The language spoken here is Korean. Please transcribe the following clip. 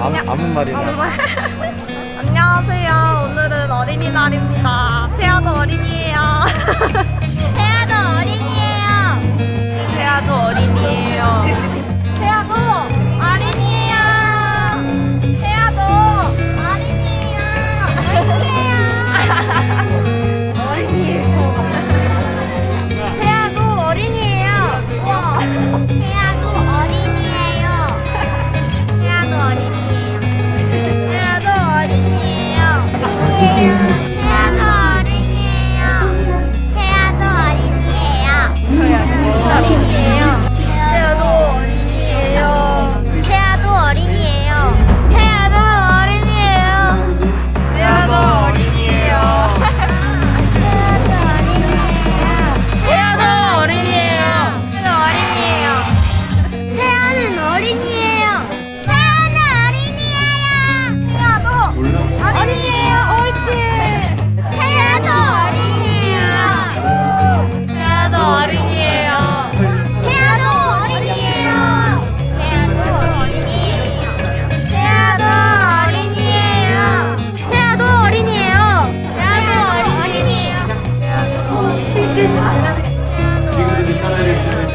아무, 아무 말이나. 아무 말. 안녕하세요. 오늘은 어린이날입니다. 태아도 어린이에요. 태아도 어린이에요. 태아도 어린이에요. 이제 다 남자들이 지금도 제 딸아이를 기다리고